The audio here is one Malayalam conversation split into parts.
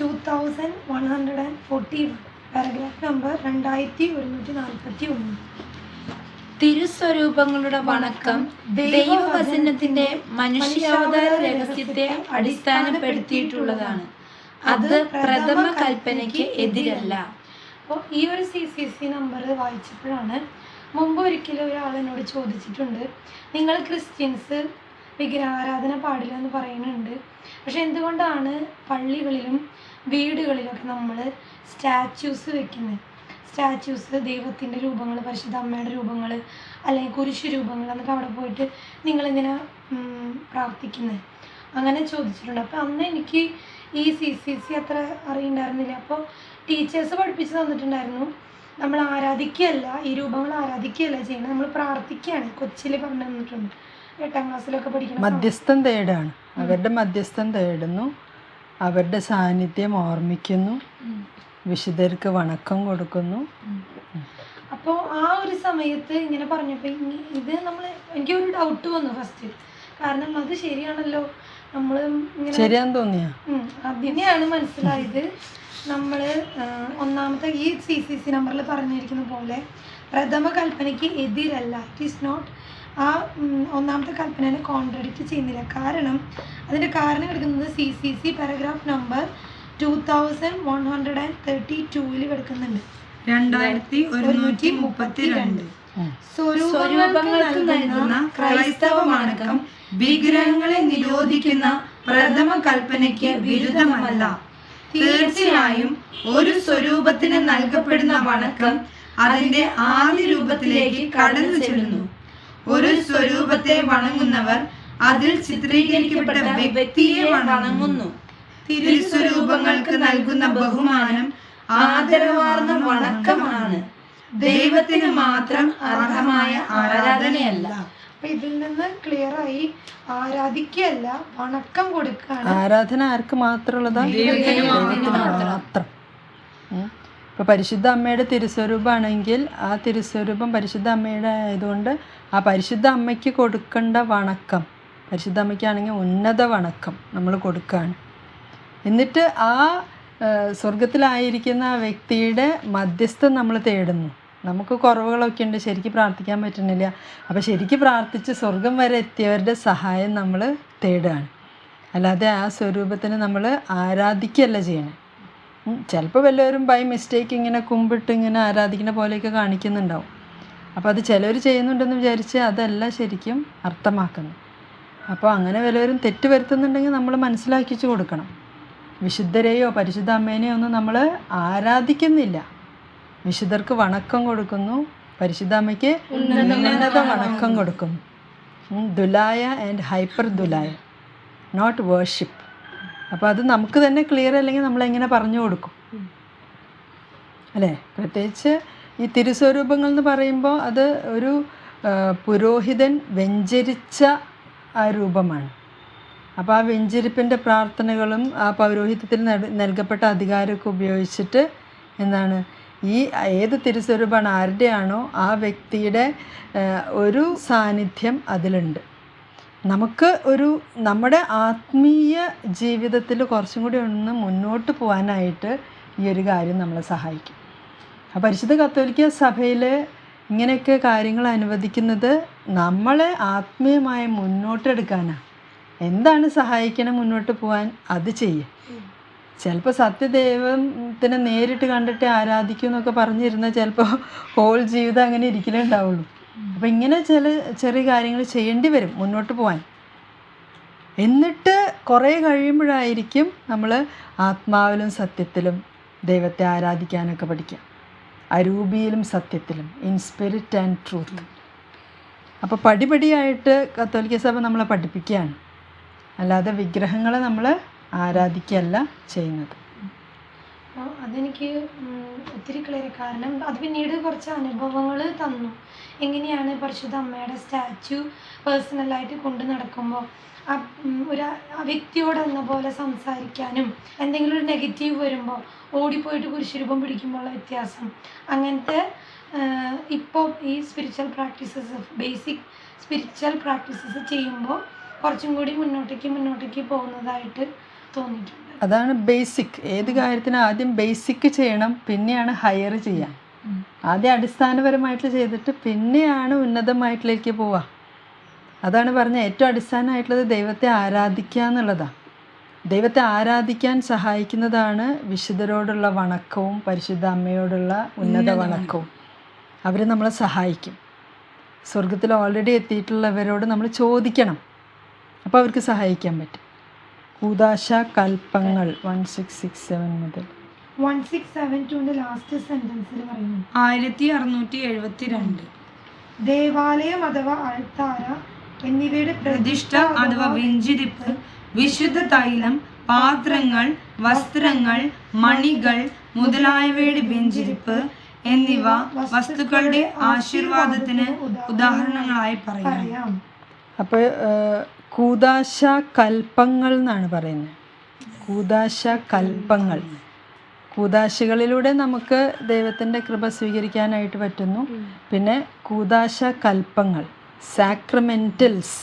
Two thousand one hundred and forty one paragraph number രണ്ടായിരത്തി ഒരുന്നൂറ്റി നാൽപ്പത്തി ഒന്ന് തിരുസ്വരൂപങ്ങളുടെ വണക്കം ദൈവവചനത്തിന്റെ മനുഷ്യാവതാര രഹസ്യത്തെ അടിസ്ഥാനപ്പെടുത്തിയിട്ടുള്ളതാണ്. അത് പ്രഥമ കൽപ്പനയ്ക്ക് എതിരല്ല. അപ്പോൾ ഈ ഒരു സി സി സി നമ്പർ വായിച്ചപ്പോഴാണ് മുമ്പ് ഒരിക്കലും ഒരാൾ എന്നോട് ചോദിച്ചിട്ടുണ്ട് നിങ്ങൾ ക്രിസ്ത്യൻസ് വിഗ്രഹാരാധന പാടില്ല എന്ന് പറയുന്നുണ്ട്. പക്ഷെ എന്തുകൊണ്ടാണ് പള്ളികളിലും വീടുകളിലൊക്കെ നമ്മൾ സ്റ്റാച്യൂസ് വെക്കുന്നത് സ്റ്റാച്യൂസ് ദൈവത്തിന്റെ രൂപങ്ങൾ പരിശുദ്ധ അമ്മയുടെ രൂപങ്ങൾ അല്ലെങ്കിൽ കുരിശ് രൂപങ്ങൾ എന്നിട്ട് അവിടെ പോയിട്ട് നിങ്ങളിങ്ങനെ പ്രാർത്ഥിക്കുന്നത് അങ്ങനെ ചോദിച്ചിട്ടുണ്ട്. അപ്പോൾ അന്ന് എനിക്ക് ഈ സി സി സി അത്ര അറിയണ്ടായിരുന്നില്ല. അപ്പോൾ ടീച്ചേഴ്സ് പഠിപ്പിച്ച് തന്നിട്ടുണ്ടായിരുന്നു. നമ്മൾ ആരാധിക്കുകയല്ല ഈ രൂപങ്ങൾ ആരാധിക്കുകയല്ല ചെയ്യണം നമ്മൾ പ്രാർത്ഥിക്കുകയാണ് കൊച്ചിയിൽ പറഞ്ഞു തന്നിട്ടുണ്ട്. എട്ടാം ക്ലാസ്സിലൊക്കെ പഠിക്കണം. മധ്യസ്ഥം തേടാണ്. അവരുടെ മധ്യസ്ഥം തേടുന്നു. അവരുടെ സാന്നിധ്യം ഓർമ്മിക്കുന്നു. വിശുദ്ധർക്ക് വണക്കം കൊടുക്കുന്നു. അപ്പോ ആ ഒരു സമയത്ത് ഇങ്ങനെ പറഞ്ഞപ്പോൾ ഇത് നമ്മൾ എനിക്ക് ഒരു ഡൗട്ട് വന്നു ഫസ്റ്റ് കാരണം അത് ശരിയാണല്ലോ. നമ്മൾ ശരിയാന്ന് തോന്നിയാ? അതിനെയാണ് മനസ്സിലായത്. നമ്മൾ ഒന്നാമത്തെ ഈ സി സി സി നമ്പറിൽ പറഞ്ഞിരിക്കുന്ന പോലെ പ്രഥമ കൽപ്പനയ്ക്ക് എതിരല്ല. ഇറ്റ് ഈസ് നോട്ട് ആ ഒന്നാമത്തെ കൽപ്പനയെ കോൺട്രഡിക്റ്റ് ചെയ്യുന്നില്ല. കാരണം അതിന്റെ കാരണം കിടക്കുന്നത് C C C paragraph number two thousand one hundred and thirty ടൂവിൽ കിടക്കുന്നുണ്ട്. രണ്ടായിരത്തി ഒരുന്നൂറ്റി മുപ്പത്തിരണ്ട് സ്വരൂപങ്ങൾക്ക് നൽകുന്ന ക്രൈസ്തവ വണക്കം വിഗ്രഹങ്ങളെ നിരോധിക്കുന്ന പ്രഥമ കൽപ്പനയ്ക്ക് വിരുദ്ധമല്ല. തീർച്ചയായും ഒരു സ്വരൂപത്തിന് നൽകപ്പെടുന്ന വണക്കം അതിന്റെ ആദ്യ രൂപത്തിലേക്ക് കടന്നു ചെല്ലുന്നു. ഒരു സ്വരൂപത്തെ വണങ്ങുന്നവർ അതിൽ ചിത്രീകരിക്കപ്പെട്ട വ്യക്തിയെ വണങ്ങുന്നു. തിരുസ്വരൂപങ്ങൾക്ക് നൽകുന്ന ബഹുമാനം ആദരവാർന്ന വണക്കമാണ്. ദൈവത്തിന് മാത്രം അർഹമായ ആരാധനയല്ല. അപ്പം ഇതിൽ നിന്ന് ക്ലിയർ ആയി ആരാധിക്കുകയല്ല വണക്കം കൊടുക്കുകയാണ്. ആരാധന ആർക്ക് മാത്രമുള്ളതാ? ദൈവത്തിന് മാത്രം. ഇപ്പൊ പരിശുദ്ധ അമ്മയുടെ തിരുസ്വരൂപമാണെങ്കിൽ ആ തിരുസ്വരൂപം പരിശുദ്ധ അമ്മയുടെ ആയതുകൊണ്ട് ആ പരിശുദ്ധ അമ്മയ്ക്ക് കൊടുക്കേണ്ട വണക്കം പരിശുദ്ധ അമ്മയ്ക്കാണെങ്കിൽ ഉന്നത വണക്കം നമ്മൾ കൊടുക്കുകയാണ്. എന്നിട്ട് ആ സ്വർഗത്തിലായിരിക്കുന്ന ആ വ്യക്തിയുടെ മധ്യസ്ഥം നമ്മൾ തേടുന്നു. നമുക്ക് കുറവുകളൊക്കെ ഉണ്ട് ശരിക്കും പ്രാർത്ഥിക്കാൻ പറ്റുന്നില്ല. അപ്പോൾ ശരിക്കും പ്രാർത്ഥിച്ച് സ്വർഗം വരെ എത്തിയവരുടെ സഹായം നമ്മൾ തേടുകയാണ്. അല്ലാതെ ആ സ്വരൂപത്തിന് നമ്മൾ ആരാധിക്കുകയല്ല ചെയ്യണം. ചിലപ്പോൾ വല്ലവരും ബൈ മിസ്റ്റേക്ക് ഇങ്ങനെ കുമ്പിട്ട് ഇങ്ങനെ ആരാധിക്കുന്ന പോലെയൊക്കെ കാണിക്കുന്നുണ്ടാവും. അപ്പോൾ അത് ചിലവർ ചെയ്യുന്നുണ്ടെന്ന് വിചാരിച്ച് അതല്ല ശരിക്കും അർത്ഥമാക്കുന്നത്. അപ്പോൾ അങ്ങനെ വല്ലവരും തെറ്റ് വരുത്തുന്നുണ്ടെങ്കിൽ നമ്മൾ മനസ്സിലാക്കിച്ചു കൊടുക്കണം. വിശുദ്ധരെയോ പരിശുദ്ധ അമ്മേനെയോ ഒന്നും നമ്മൾ ആരാധിക്കുന്നില്ല. വിശുദ്ധർക്ക് വണക്കം കൊടുക്കുന്നു. പരിശുദ്ധ അമ്മയ്ക്ക് ഉന്നത വണക്കം കൊടുക്കുന്നു. Dulia and hyperdulia. Not worship അപ്പോൾ അത് നമുക്ക് തന്നെ ക്ലിയർ അല്ലെങ്കിൽ നമ്മൾ എങ്ങനെ പറഞ്ഞു കൊടുക്കും? അല്ലേ? പ്രത്യേകിച്ച് ഈ തിരുസ്വരൂപങ്ങൾ എന്ന് പറയുമ്പോൾ അത് ഒരു പുരോഹിതൻ വെഞ്ചരിച്ച ആ രൂപമാണ്. അപ്പോൾ ആ വെഞ്ചരിപ്പിന്റെ പ്രാർത്ഥനകളും ആ പൗരോഹിത്യത്തിൽ നൽ- നൽകപ്പെട്ട അധികാരമൊക്കെ ഉപയോഗിച്ചിട്ട് എന്താണ് ഈ ഏത് തിരുസ്വരൂപമാണ് ആരുടെയാണോ ആ വ്യക്തിയുടെ ഒരു സാന്നിധ്യം അതിലുണ്ട്. നമുക്ക് ഒരു നമ്മുടെ ആത്മീയ ജീവിതത്തിൽ കുറച്ചും കൂടി ഒന്ന് മുന്നോട്ട് പോകാനായിട്ട് ഈ ഒരു കാര്യം നമ്മളെ സഹായിക്കും. പരിശുദ്ധ കത്തോലിക്ക സഭയിൽ ഇങ്ങനെയൊക്കെ കാര്യങ്ങൾ അനുവദിക്കുന്നത് നമ്മളെ ആത്മീയമായി മുന്നോട്ടെടുക്കാനാണ് എന്താണ് സഹായിക്കണം മുന്നോട്ട് പോകാൻ അത് ചെയ്യും. ചിലപ്പോൾ സത്യദൈവത്തിനെ നേരിട്ട് കണ്ടിട്ട് ആരാധിക്കും എന്നൊക്കെ പറഞ്ഞിരുന്നാൽ ചിലപ്പോൾ ഹോൾ ജീവിതം അങ്ങനെ ഇരിക്കലേ ഉണ്ടാവുള്ളൂ. അപ്പം ഇങ്ങനെ ചില ചെറിയ കാര്യങ്ങൾ ചെയ്യേണ്ടി വരും മുന്നോട്ട് പോകാൻ എന്നിട്ട് കുറേ കഴിയുമ്പോഴായിരിക്കും നമ്മൾ ആത്മാവിലും സത്യത്തിലും ദൈവത്തെ ആരാധിക്കാനൊക്കെ പഠിക്കുക അരൂപിയിലും സത്യത്തിലും ഇൻ സ്പിരിറ്റ് ആൻഡ് ട്രൂത്ത് അപ്പോൾ പടിപടിയായിട്ട് കത്തോലിക്ക സഭ നമ്മളെ പഠിപ്പിക്കുകയാണ്. അല്ലാതെ വിഗ്രഹങ്ങളെ നമ്മൾ ആരാധിക്കുകയല്ല ചെയ്യുന്നത്. അതെനിക്ക് ഒത്തിരി ക്ലിയർ കാരണം അത് പിന്നീട് കുറച്ച് അനുഭവങ്ങൾ തന്നു. എങ്ങനെയാണ് പരിശുദ്ധ അമ്മയുടെ സ്റ്റാച്ചു പേഴ്സണലായിട്ട് കൊണ്ടു നടക്കുമ്പോൾ ഒരു വ്യക്തിയോട് എന്ന പോലെ സംസാരിക്കാനും എന്തെങ്കിലും ഒരു നെഗറ്റീവ് വരുമ്പോൾ ഓടിപ്പോയിട്ട് കുരിശുരൂപം പിടിക്കുമ്പോഴുള്ള വ്യത്യാസം. അങ്ങനത്തെ ഇപ്പോൾ ഈ spiritual practices basic spiritual practices ചെയ്യുമ്പോൾ കുറച്ചും കൂടി മുന്നോട്ടേക്ക് മുന്നോട്ടേക്ക് പോകുന്നതായിട്ട് തോന്നിയിട്ടുണ്ട്. അതാണ് ബേസിക് ഏത് കാര്യത്തിനും ആദ്യം ബേസിക് ചെയ്യണം പിന്നെയാണ് ഹയർ ചെയ്യാം ആദ്യം അടിസ്ഥാനപരമായിട്ട് ചെയ്തിട്ട് പിന്നെയാണ് ഉന്നതമായിട്ടിലേക്ക് പോവുക. അതാണ് പറഞ്ഞ ഏറ്റവും അടിസ്ഥാനമായിട്ടുള്ളത് ദൈവത്തെ ആരാധിക്കുക എന്നുള്ളതാണ് ദൈവത്തെ ആരാധിക്കാൻ സഹായിക്കുന്നതാണ് വിശുദ്ധരോടുള്ള വണക്കവും പരിശുദ്ധ അമ്മയോടുള്ള ഉന്നത വണക്കവും. അവർ നമ്മളെ സഹായിക്കും. സ്വർഗത്തിൽ ഓൾറെഡി എത്തിയിട്ടുള്ളവരോട് നമ്മൾ ചോദിക്കണം. അപ്പോൾ അവർക്ക് സഹായിക്കാൻ പറ്റും. കൂതാശ കൽപ്പങ്ങൾ വൺ സിക്സ് സിക്സ് സെവൻ മുതൽ. വൺ സിക്സ് സെവൻ ടുവിന്റെ ലാസ്റ്റ് സെന്റൻസിൽ പറയുന്നു. ആയിരത്തി അറുന്നൂറ്റി എഴുപത്തി രണ്ട് ദേവാലയം അഥവാ അൾത്താര എന്നിവയുടെ പ്രതിഷ്ഠ അഥവാ വെഞ്ചിരിപ്പ് വിശുദ്ധ തൈലം പാത്രങ്ങൾ വസ്ത്രങ്ങൾ മണികൾ മുതലായവയുടെ വെഞ്ചിരിപ്പ് എന്നിവ വസ്തുക്കളുടെ ആശീർവാദത്തിന് ഉദാഹരണങ്ങളായി പറയാം. അപ്പൊ അപ്പോൾ കൂതാശ കൽപ്പങ്ങൾ എന്നാണ് പറയുന്നത്. കൂതാശ കൽപ്പങ്ങൾ കൂതാശകളിലൂടെ നമുക്ക് ദൈവത്തിന്റെ കൃപ സ്വീകരിക്കാനായിട്ട് പറ്റുന്നു. പിന്നെ കൂതാശ കൽപ്പങ്ങൾ സാക്രമെന്റൽസ്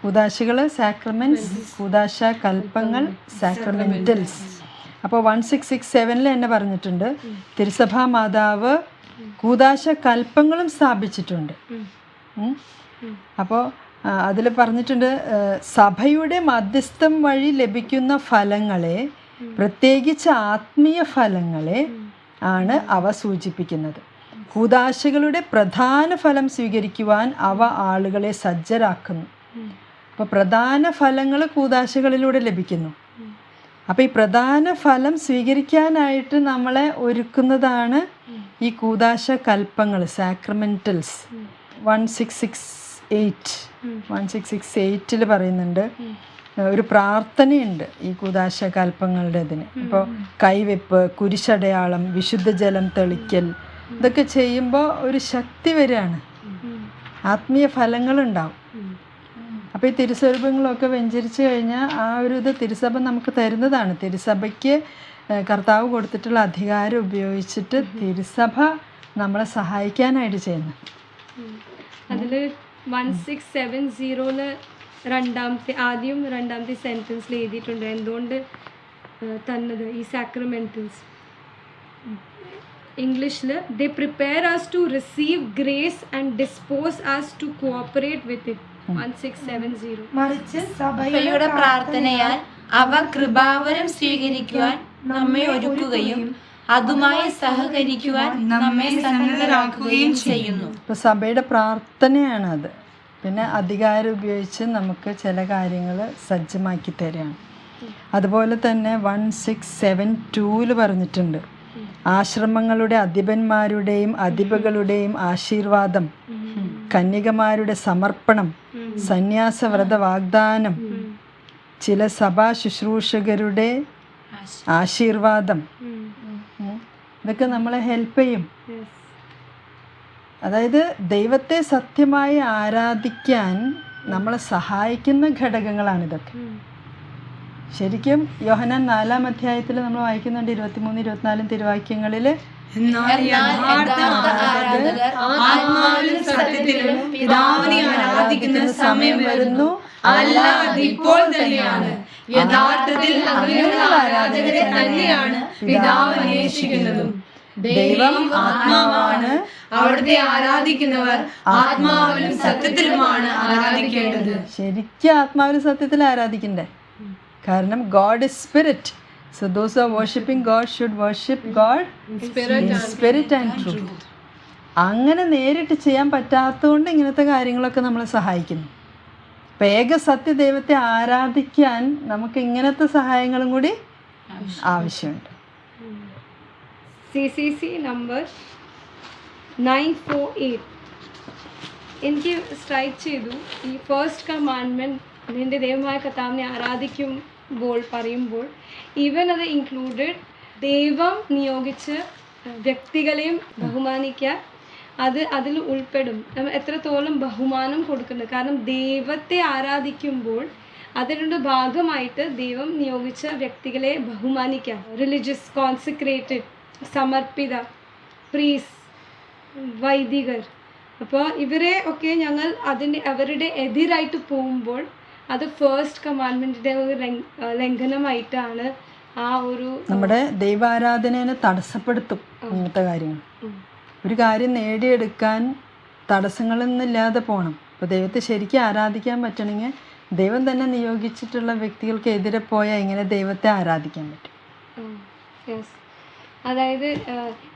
കൂതാശികൾ സാക്രമെന്റ്സ് കൂതാശ കൽപ്പങ്ങൾ സാക്രമെന്റൽസ് അപ്പോൾ വൺ സിക്സ് സിക്സ് സെവനിൽ എന്നെ പറഞ്ഞിട്ടുണ്ട്. തിരുസഭാ മാതാവ് കൂതാശ കൽപ്പങ്ങളും സ്ഥാപിച്ചിട്ടുണ്ട്. അപ്പോൾ അതിൽ പറഞ്ഞിട്ടുണ്ട് സഭയുടെ മധ്യസ്ഥം വഴി ലഭിക്കുന്ന ഫലങ്ങളെ പ്രത്യേകിച്ച് ആത്മീയ ഫലങ്ങളെ ആണ് അവ സൂചിപ്പിക്കുന്നത്. കൂതാശകളുടെ പ്രധാന ഫലം സ്വീകരിക്കുവാൻ അവ ആളുകളെ സജ്ജരാക്കുന്നു. അപ്പോൾ പ്രധാന ഫലങ്ങൾ കൂതാശകളിലൂടെ ലഭിക്കുന്നു. അപ്പോൾ ഈ പ്രധാന ഫലം സ്വീകരിക്കാനായിട്ട് നമ്മളെ ഒരുക്കുന്നതാണ് ഈ കൂതാശ കൽപ്പങ്ങൾ sacramentals one six six eight one six six എയ്റ്റിൽ പറയുന്നുണ്ട്. ഒരു പ്രാർത്ഥനയുണ്ട് ഈ കൂതാശ കൽപ്പങ്ങളുടെ ഇതിന് ഇപ്പോൾ കൈവെപ്പ് കുരിശടയാളം വിശുദ്ധ ജലം തെളിക്കൽ ഇതൊക്കെ ചെയ്യുമ്പോൾ ഒരു ശക്തി വരികയാണ്. ആത്മീയ ഫലങ്ങളുണ്ടാവും. അപ്പോൾ ഈ തിരുസ്വരൂപങ്ങളൊക്കെ വെഞ്ചരിച്ച് കഴിഞ്ഞാൽ ആ ഒരു ഇത് തിരുസഭ നമുക്ക് തരുന്നതാണ്. തിരുസഭയ്ക്ക് കർത്താവ് കൊടുത്തിട്ടുള്ള അധികാരം ഉപയോഗിച്ചിട്ട് തിരുസഭ നമ്മളെ സഹായിക്കാനായിട്ട് ചെയ്യുന്നത്. അതിൽ വൺ സിക്സ് സെവൻ സീറോന്ന് രണ്ടാമത്തെ ആദ്യം രണ്ടാമത്തെ സെന്റൻസിൽ എഴുതിയിട്ടുണ്ട്. എന്തുകൊണ്ട് തന്നത് ഈ സാക്രമെന്റൽസ് ഇംഗ്ലീഷിൽ they prepare us to receive grace and dispose us to cooperate with it one six seven zero മറിച്ച് സഭയുടെ പ്രാർത്ഥനയാൽ അവ കൃപാവരം സ്വീകരിക്കുവാൻ നമ്മെ ഒരുക്കുകയും അതുമായി സഹകരിക്കുവാൻ നമ്മെ സന്നദ്ധരാക്കുകയും ചെയ്യുന്നു. ഇപ്പൊ സഭയുടെ പ്രാർത്ഥനയാണ് അത് പിന്നെ അധികാരം ഉപയോഗിച്ച് നമുക്ക് ചില കാര്യങ്ങൾ സജ്ജമാക്കി തരികയാണ് അതുപോലെ തന്നെ വൺ സിക്സ് സെവൻ ടൂൽ പറഞ്ഞിട്ടുണ്ട്. ആശ്രമങ്ങളുടെ അധിപന്മാരുടെയും അധിപകളുടെയും ആശീർവാദം കന്യകമാരുടെ സമർപ്പണം സന്യാസവ്രത വാഗ്ദാനം ചില സഭാ ശുശ്രൂഷകരുടെ ആശീർവാദം. ഇതൊക്കെ നമ്മളെ ഹെൽപ്പ് ചെയ്യും അതായത് ദൈവത്തെ സത്യമായി ആരാധിക്കാൻ നമ്മളെ സഹായിക്കുന്ന ഘടകങ്ങളാണ് ഇതൊക്കെ ശരിക്കും യോഹനാൻ നാലാം അധ്യായത്തിൽ നമ്മൾ വായിക്കുന്നുണ്ട് ഇരുപത്തിമൂന്ന് ഇരുപത്തിനാലും തിരുവാക്യങ്ങളിൽ. എന്നാൽ യഥാർത്ഥ ആത്മാവിലും സത്യത്തിലും പിതാവിനെ ആരാധിക്കുന്ന സമയം വരുന്നു. അല്ല അതിപ്പോൾ തന്നെയാണ്. യഥാർത്ഥത്തിൽ അങ്ങനെയുള്ള ആരാധകരെ തന്നെയാണ് പിതാവ് അന്വേഷിക്കുന്നതും. ദൈവം ആത്മാവാണ്. അവിടുത്തെ ആരാധിക്കുന്നവർ ആത്മാവിലും സത്യത്തിലുമാണ് ആരാധിക്കേണ്ടത്. ശരിക്കും ആത്മാവിലും സത്യത്തിൽ ആരാധിക്കണ്ടേ? കാരണം God is spirit so those are worshipping God should worship God spirit and truth അങ്ങനെ നേരിട്ട് ചെയ്യാൻ പറ്റാത്തതുകൊണ്ട് ഇങ്ങനത്തെ കാര്യങ്ങളൊക്കെ നമ്മളെ സഹായിക്കുന്നു. അപ്പം ഏക സത്യദൈവത്തെ ആരാധിക്കാൻ നമുക്ക് ഇങ്ങനത്തെ സഹായങ്ങളും കൂടി ആവശ്യമുണ്ട്. C C C number nine four eight എനിക്ക് സ്ട്രൈക്ക് ചെയ്തു ഈ ഫസ്റ്റ് കമാൻഡ്മെന്റ് നിന്റെ ദൈവമായ കർത്താവിനെ ആരാധിക്കുമ്പോൾ പറയുമ്പോൾ ഈവൻ അത് ഇൻക്ലൂഡഡ് ദൈവം നിയോഗിച്ച് വ്യക്തികളെയും ബഹുമാനിക്കുക അത് അതിൽ ഉൾപ്പെടും. നമ്മൾ എത്രത്തോളം ബഹുമാനം കൊടുക്കുന്നത് കാരണം ദൈവത്തെ ആരാധിക്കുമ്പോൾ അതിനൊരു ഭാഗമായിട്ട് ദൈവം നിയോഗിച്ച വ്യക്തികളെ ബഹുമാനിക്കാം റിലിജിയസ് കോൺസെക്രേറ്റഡ് സമർപ്പിത പ്രീസ് വൈദികർ. അപ്പോൾ ഇവരെ ഒക്കെ ഞങ്ങൾ അതിന്റെ അവരുടെ എതിരായിട്ട് പോകുമ്പോൾ അത് ഫേസ്റ്റ് കമാൻഡ്മെന്റിന്റെ ഒരു ലംഘനമായിട്ടാണ് ആ ഒരു നമ്മുടെ ദൈവാരാധനയെ തടസ്സപ്പെടുത്തും ഇങ്ങനത്തെ കാര്യങ്ങൾ. ഒരു കാര്യം നേടിയെടുക്കാൻ തടസ്സങ്ങളൊന്നുമില്ലാതെ പോകണം അപ്പോൾ ദൈവത്തെ ശരിക്കും ആരാധിക്കാൻ പറ്റണമെങ്കിൽ ദൈവം തന്നെ നിയോഗിച്ചിട്ടുള്ള വ്യക്തികൾക്കെതിരെ പോയാൽ എങ്ങനെ ദൈവത്തെ ആരാധിക്കാൻ പറ്റും? അതായത്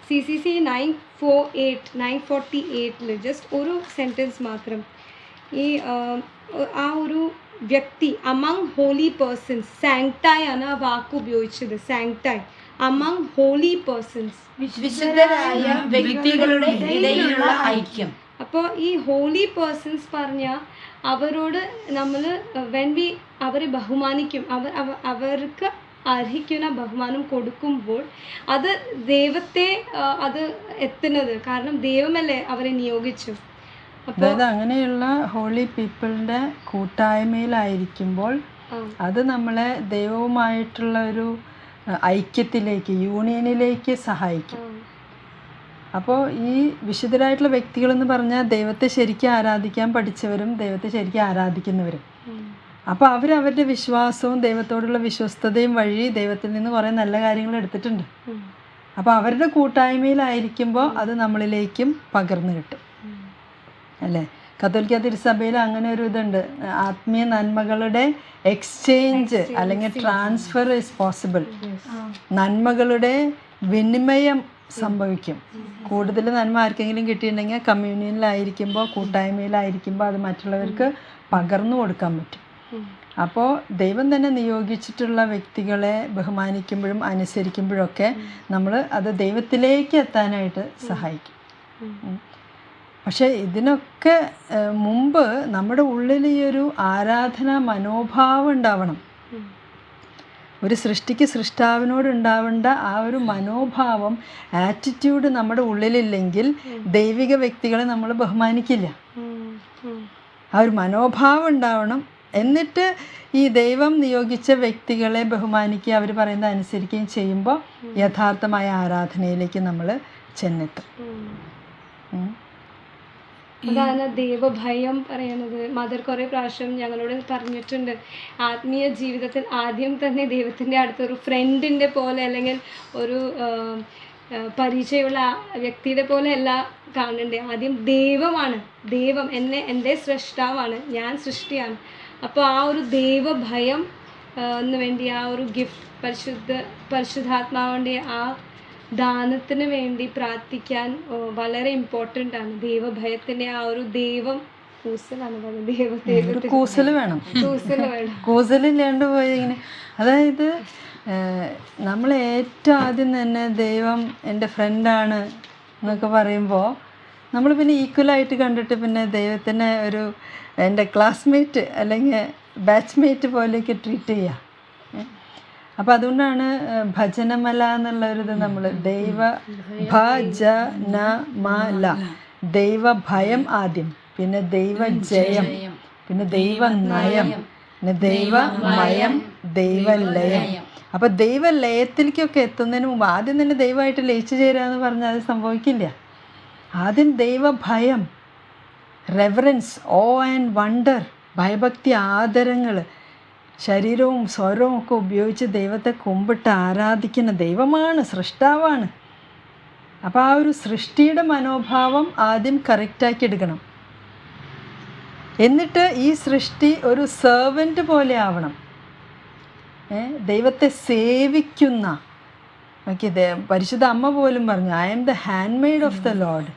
C C C nine four eight nine forty എയ്റ്റിൽ just ഒരു സെന്റൻസ് മാത്രം. ഈ ആ ഒരു വ്യക്തി അമംഗ് ഹോളി പേഴ്സൺസ് സാങ്ടായ് ആണ് ആ വാക്ക് ഉപയോഗിച്ചത് സാങ്ടായ് അമംഗ് ഹോളി പേഴ്സൺസ് വിശുദ്ധരായ വ്യക്തികളുടെ ഇടയിലുള്ള ഐക്യം. അപ്പോൾ ഈ ഹോളി പേഴ്സൺസ് പറഞ്ഞ അവരോട് നമ്മൾ വെൻ വി അവരെ ബഹുമാനിക്കും അവർ അവ- അവർക്ക് അർഹിക്കുന്ന ബഹുമാനം കൊടുക്കുമ്പോൾ അത് ദൈവത്തെ അത് എത്തുന്നത്. കാരണം ദൈവമല്ലേ അവരെ നിയോഗിച്ചു അതായത് അങ്ങനെയുള്ള ഹോളി പീപ്പിളിന്റെ കൂട്ടായ്മയിലായിരിക്കുമ്പോൾ അത് നമ്മളെ ദൈവവുമായിട്ടുള്ള ഒരു ഐക്യത്തിലേക്ക് യൂണിയനിലേക്ക് സഹായിക്കും. അപ്പോൾ ഈ വിശുദ്ധരായിട്ടുള്ള വ്യക്തികളെന്ന് പറഞ്ഞാൽ ദൈവത്തെ ശരിക്കും ആരാധിക്കാൻ പഠിച്ചവരും ദൈവത്തെ ശരിക്കും ആരാധിക്കുന്നവരും. അപ്പോൾ അവരുടെ വിശ്വാസവും ദൈവത്തോടുള്ള വിശ്വസ്തതയും വഴി ദൈവത്തിൽ നിന്ന് കുറേ നല്ല കാര്യങ്ങൾ എടുത്തിട്ടുണ്ട്. അപ്പോൾ അവരുടെ കൂട്ടായ്മയിലായിരിക്കുമ്പോൾ അത് നമ്മളിലേക്കും പകർന്നു കിട്ടും. അല്ലേ? കത്തോലിക്ക തിരുസഭയിൽ അങ്ങനെ ഒരു ഇതുണ്ട്. ആത്മീയ നന്മകളുടെ എക്സ്ചേഞ്ച് അല്ലെങ്കിൽ ട്രാൻസ്ഫർ ഇസ് പോസിബിൾ നന്മകളുടെ വിനിമയം സംഭവിക്കും. കൂടുതൽ നന്മ ആർക്കെങ്കിലും കിട്ടിയിട്ടുണ്ടെങ്കിൽ കമ്മ്യൂണിയനിലായിരിക്കുമ്പോൾ കൂട്ടായ്മയിലായിരിക്കുമ്പോൾ അത് മറ്റുള്ളവർക്ക് പകർന്നു കൊടുക്കാൻ പറ്റും. അപ്പോൾ ദൈവം തന്നെ നിയോഗിച്ചിട്ടുള്ള വ്യക്തികളെ ബഹുമാനിക്കുമ്പോഴും അനുസരിക്കുമ്പോഴൊക്കെ നമ്മൾ അത് ദൈവത്തിലേക്ക് എത്താനായിട്ട് സഹായിക്കും. പക്ഷേ ഇതിനൊക്കെ മുമ്പ് നമ്മുടെ ഉള്ളിൽ ഈ ഒരു ആരാധന മനോഭാവം ഉണ്ടാവണം. ഒരു സൃഷ്ടിക്ക് സൃഷ്ടാവിനോട് ഉണ്ടാവേണ്ട ആ ഒരു മനോഭാവം ആറ്റിറ്റ്യൂഡ് നമ്മുടെ ഉള്ളിലില്ലെങ്കിൽ ദൈവിക വ്യക്തികളെ നമ്മൾ ബഹുമാനിക്കില്ല. ആ ഒരു മനോഭാവം ഉണ്ടാവണം. എന്നിട്ട് ഈ ദൈവം നിയോഗിച്ച വ്യക്തികളെ ബഹുമാനിക്കുക അവർ പറയുന്നത് അനുസരിക്കുകയും ചെയ്യുമ്പോൾ യഥാർത്ഥമായ ആരാധനയിലേക്ക് നമ്മൾ ചെന്നെത്തും. അതാണ് ദൈവഭയം പറയുന്നത്. മദർ കുറേ പ്രാവശ്യം ഞങ്ങളോട് പറഞ്ഞിട്ടുണ്ട് ആത്മീയ ജീവിതത്തിൽ ആദ്യം തന്നെ ദൈവത്തിന്റെ അടുത്തൊരു ഫ്രണ്ടിന്റെ പോലെ അല്ലെങ്കിൽ ഒരു പരിചയമുള്ള വ്യക്തിയുടെ പോലെ അല്ല കാണണ്ടേ. ആദ്യം ദൈവമാണ്. ദൈവം എന്നെ എന്റെ സൃഷ്ടാവാണ് ഞാൻ സൃഷ്ടിയാണ്. അപ്പോൾ ആ ഒരു ദൈവഭയം ആ, വേണ്ടി ആ ഒരു ഗിഫ്റ്റ് പരിശുദ്ധ പരിശുദ്ധാത്മാവിന്റെ ആ ദാനത്തിന് വേണ്ടി പ്രാർത്ഥിക്കാൻ വളരെ ഇമ്പോർട്ടന്റ് ആണ്. ദൈവഭയത്തിന്റെ ആ ഒരു ദൈവം കൂസൽ വേണം. കൂസൽ വേണം. കൂസലില്ലാണ്ട് പോയി ഇങ്ങനെ. അതായത് നമ്മൾ ഏറ്റവും ആദ്യം തന്നെ ദൈവം എന്റെ ഫ്രണ്ടാണ് എന്നൊക്കെ പറയുമ്പോൾ നമ്മൾ പിന്നെ ഈക്വലായിട്ട് കണ്ടിട്ട് പിന്നെ ദൈവത്തിനെ ഒരു എന്റെ ക്ലാസ്മേറ്റ് അല്ലെങ്കിൽ ബാച്ച്മേറ്റ് പോലെയൊക്കെ ട്രീറ്റ് ചെയ്യുക അപ്പോൾ അതുകൊണ്ടാണ് ഭജനമല എന്നുള്ളൊരിത് നമ്മൾ ദൈവ ഭജനമല ദൈവ ഭയം ആദ്യം പിന്നെ ദൈവ ജയം പിന്നെ ദൈവ നയം പിന്നെ ദൈവ മയം ദൈവലയം ദൈവ ലയത്തിലേക്കൊക്കെ എത്തുന്നതിന് മുമ്പ് ആദ്യം തന്നെ ദൈവമായിട്ട് ലയിച്ചു ചേരുക എന്ന് പറഞ്ഞാൽ അത് സംഭവിക്കില്ല. ആദ്യം ദൈവ ഭയം റെവറൻസ് ഓ ആൻഡ് വണ്ടർ ഭയഭക്തി ആദരങ്ങൾ ശരീരവും സ്വരവും ഒക്കെ ഉപയോഗിച്ച് ദൈവത്തെ കുമ്പിട്ട് ആരാധിക്കുന്ന ദൈവമാണ് സൃഷ്ടാവാണ്. അപ്പോൾ ആ ഒരു സൃഷ്ടിയുടെ മനോഭാവം ആദ്യം കറക്റ്റാക്കി എടുക്കണം. എന്നിട്ട് ഈ സൃഷ്ടി ഒരു സെർവന്റ് പോലെ ആവണം. ദൈവത്തെ സേവിക്കുന്ന. ഓക്കെ പരിശുദ്ധ അമ്മ പോലും പറഞ്ഞു I am the handmaid of the Lord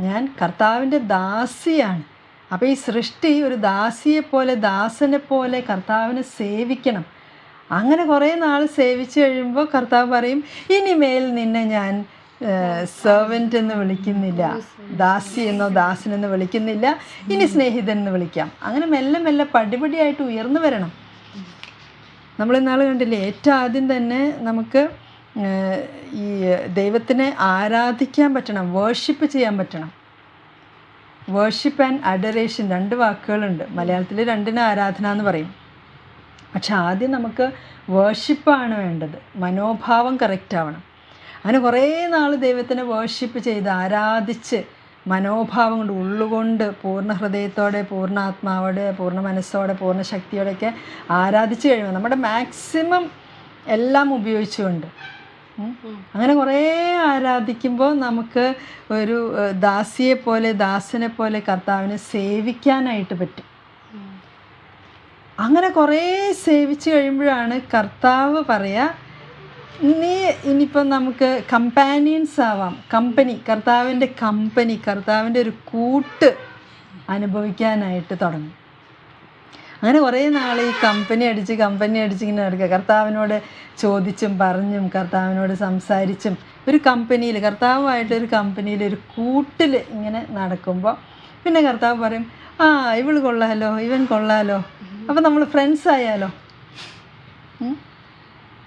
ഞാൻ കർത്താവിന്റെ ദാസിയാണ്. അപ്പോൾ ഈ സൃഷ്ടി ഒരു ദാസിയെ പോലെ ദാസനെ പോലെ കർത്താവിനെ സേവിക്കണം. അങ്ങനെ കുറേ നാൾ സേവിച്ചു കഴിയുമ്പോൾ കർത്താവ് പറയും ഇനിമേൽ നിന്നെ ഞാൻ സെർവന്റ് എന്ന് വിളിക്കുന്നില്ല. ദാസി എന്നോ ദാസനെന്ന് വിളിക്കുന്നില്ല. ഇനി സ്നേഹിതൻ എന്ന് വിളിക്കാം. അങ്ങനെ മെല്ലെ മെല്ലെ പടിപടിയായിട്ട് ഉയർന്നു വരണം. നമ്മൾ ഇന്നാൾ കണ്ടില്ലേ ഏറ്റവും ആദ്യം തന്നെ നമുക്ക് ഈ ദൈവത്തിനെ ആരാധിക്കാൻ പറ്റണം വേർഷിപ്പ് ചെയ്യാൻ പറ്റണം. വേർഷിപ്പ് ആൻഡ് അഡറേഷൻ രണ്ട് വാക്കുകളുണ്ട്. മലയാളത്തിൽ രണ്ടിന് ആരാധന എന്ന് പറയും. പക്ഷെ ആദ്യം നമുക്ക് വേർഷിപ്പാണ് വേണ്ടത്. മനോഭാവം കറക്റ്റ് ആവണം. അങ്ങനെ കുറേ നാൾ ദൈവത്തിനെ വേർഷിപ്പ് ചെയ്ത് ആരാധിച്ച് മനോഭാവം കൊണ്ട് ഉള്ളുകൊണ്ട് പൂർണ ഹൃദയത്തോടെ പൂർണ ആത്മാവോടെ പൂർണ മനസ്സോടെ പൂർണ ശക്തിയോടെയൊക്കെ ആരാധിച്ച് കഴിയുമ്പോൾ നമ്മുടെ മാക്സിമം എല്ലാം ഉപയോഗിച്ചുകൊണ്ട്. അങ്ങനെ കുറേ ആരാധിക്കുമ്പോൾ നമുക്ക് ഒരു ദാസിയെ പോലെ ദാസനെ പോലെ കർത്താവിനെ സേവിക്കാനായിട്ട് പറ്റും. അങ്ങനെ കുറേ സേവിച്ച് കഴിയുമ്പോഴാണ് കർത്താവ് പറയുക നീ ഇനിയിപ്പം നമുക്ക് കമ്പാനിയൻസ് ആവാം. കമ്പനി കർത്താവിന്റെ കമ്പനി കർത്താവിന്റെ ഒരു കൂട്ട് അനുഭവിക്കാനായിട്ട് തുടങ്ങും. അങ്ങനെ കുറേ നാൾ ഈ കമ്പനി അടിച്ച് കമ്പനി അടിച്ച് ഇങ്ങനെ നടക്കുക. കർത്താവിനോട് ചോദിച്ചും പറഞ്ഞും കർത്താവിനോട് സംസാരിച്ചും ഒരു കമ്പനിയിൽ കർത്താവുമായിട്ട് ഒരു കമ്പനിയിൽ ഒരു കൂട്ടിൽ ഇങ്ങനെ നടക്കുമ്പോൾ പിന്നെ കർത്താവ് പറയും ആ ഇവൾ കൊള്ളാലോ ഇവൻ കൊള്ളാലോ. അപ്പോൾ നമ്മൾ ഫ്രണ്ട്സ് ആയാലോ?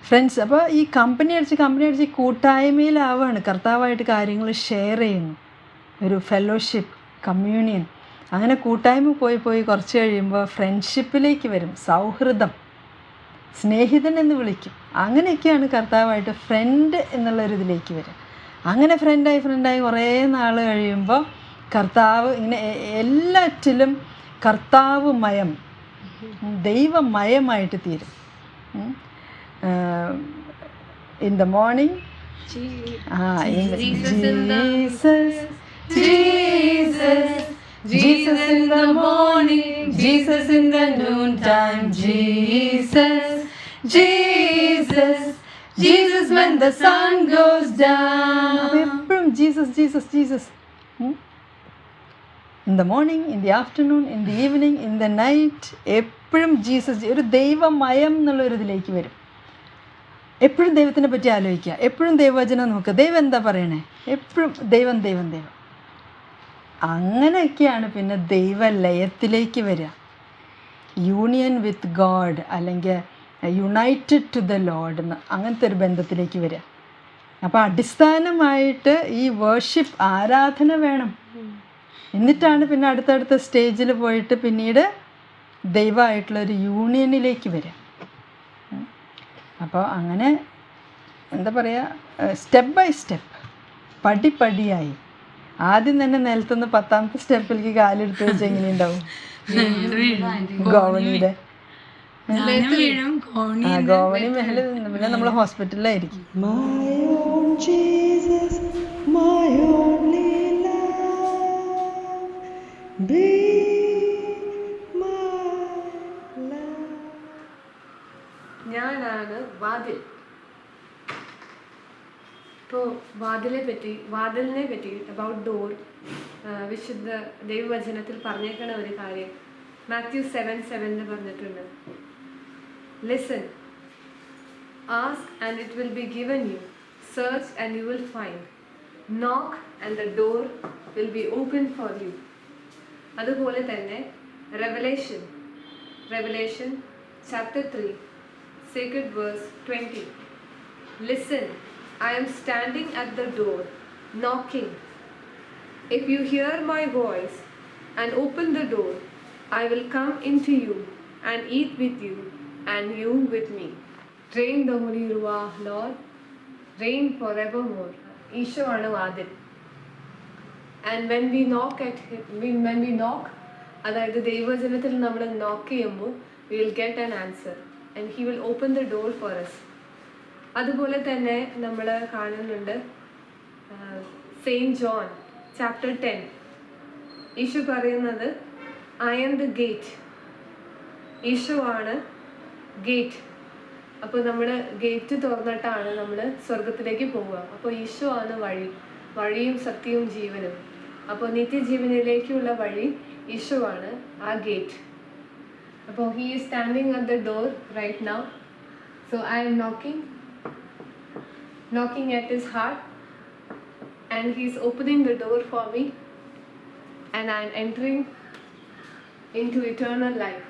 ഫ്രണ്ട്സ് അപ്പോൾ ഈ കമ്പനി അടിച്ച് കമ്പനി അടിച്ച് കൂട്ടായ്മയിലാവുകയാണ് കർത്താവായിട്ട് കാര്യങ്ങൾ ഷെയർ ചെയ്യുന്നു. ഒരു ഫെലോഷിപ്പ് കമ്മ്യൂണിയൻ അങ്ങനെ കൂട്ടായ്മ പോയി പോയി കുറച്ച് കഴിയുമ്പോൾ ഫ്രണ്ട്ഷിപ്പിലേക്ക് വരും. സൗഹൃദം. സ്നേഹിതൻ എന്ന് വിളിക്കും. അങ്ങനെയൊക്കെയാണ് കർത്താവായിട്ട് ഫ്രണ്ട് എന്നുള്ളൊരിതിലേക്ക് വരും അങ്ങനെ ഫ്രണ്ടായി ഫ്രണ്ടായി കുറേ നാൾ കഴിയുമ്പോൾ കർത്താവ് ഇങ്ങനെ എല്ലാറ്റിലും കർത്താവ് മയം ദൈവമയമായിട്ട് തീരും. ഇൻ ദ മോർണിംഗ് ആ Jesus Jesus. Jesus in the morning, Jesus in the noontime, Jesus, Jesus, Jesus when the sun goes down. എപ്പോഴും Jesus Jesus Jesus in the morning in the afternoon in the evening in the night എപ്പോഴും ജീസസ് ഒരു ദൈവമയം എന്നുള്ളൊരിതിലേക്ക് വരും. എപ്പോഴും ദൈവത്തിനെ പറ്റി ആലോചിക്കുക. എപ്പോഴും ദൈവവചനം നോക്കുക. ദൈവം എന്താ പറയണേ? എപ്പോഴും ദൈവം ദൈവം ദൈവം. അങ്ങനെയൊക്കെയാണ് പിന്നെ ദൈവലയത്തിലേക്ക് വരിക. യൂണിയൻ വിത്ത് ഗോഡ് അല്ലെങ്കിൽ യുണൈറ്റഡ് ടു ദ ലോഡ് എന്ന് അങ്ങനത്തെ ഒരു ബന്ധത്തിലേക്ക് വരിക. അപ്പോൾ അടിസ്ഥാനമായിട്ട് ഈ വേർഷിപ്പ് ആരാധന വേണം. എന്നിട്ടാണ് പിന്നെ അടുത്തടുത്ത സ്റ്റേജിൽ പോയിട്ട് പിന്നീട് ദൈവമായിട്ടുള്ള ഒരു യൂണിയനിലേക്ക് വരിക. അപ്പോൾ അങ്ങനെ എന്താ പറയുക സ്റ്റെപ്പ് ബൈ സ്റ്റെപ്പ് പടിപടിയായി. ആദ്യം തന്നെ നിലത്തുനിന്ന് പത്താമത്തെ സ്റ്റെപ്പിലേക്ക് കാലെടുത്ത് വെച്ച് എങ്ങനെ ഉണ്ടാവും ഗോവണിയുടെ. ഗോവണി. മേലെ നിന്ന് പിന്നെ നമ്മൾ ഹോസ്പിറ്റലിലായിരിക്കും. ഞാനാണ് വാതിൽ. ഇപ്പോൾ വാതിലെ പറ്റി വാതിലിനെ പറ്റി അബൌട്ട് ഡോർ വിശുദ്ധ ദൈവവചനത്തിൽ പറഞ്ഞേക്കണ ഒരു കാര്യം. മാത്യു സെവൻ സെവനിൽ പറഞ്ഞിട്ടുണ്ട്. Listen ask and it will be given you search and you will find knock and the door will be open for you അതുപോലെ തന്നെ Revelation Revelation chapter three sacred verse 20. Listen, I am standing at the door, knocking. If you hear my voice and open the door, I will come into you and eat with you, and you with me. Reign the Holy Ruah, Lord, reign forevermore. Isho ആണ് വാതിൽ and when we knock at when we knock അതായത് ദൈവജനത്തിൽ നമ്മൾ നോക്ക് ചെയ്യുമ്പോൾ we will get an answer and he will open the door for us അതുപോലെ തന്നെ നമ്മൾ കാണുന്നുണ്ട് സെയിന്റ് ജോൺ ചാപ്റ്റർ ടെൻ ഈശോ പറയുന്നത് ഐ ആം ദ ഗേറ്റ് ഈശോ ആണ് ഗേറ്റ് അപ്പോൾ നമ്മൾ ഗേറ്റ് തുറന്നിട്ടാണ് നമ്മൾ സ്വർഗത്തിലേക്ക് പോവുക. അപ്പോൾ ഈശോ ആണ് വഴി വഴിയും സത്യവും ജീവനും. അപ്പോൾ നിത്യജീവനിലേക്കുള്ള വഴി ഈശോ ആണ് ആ ഗേറ്റ് അപ്പോൾ he is standing at the door right now so I am knocking knocking at his heart and he's opening the door for me and I'm entering into eternal life.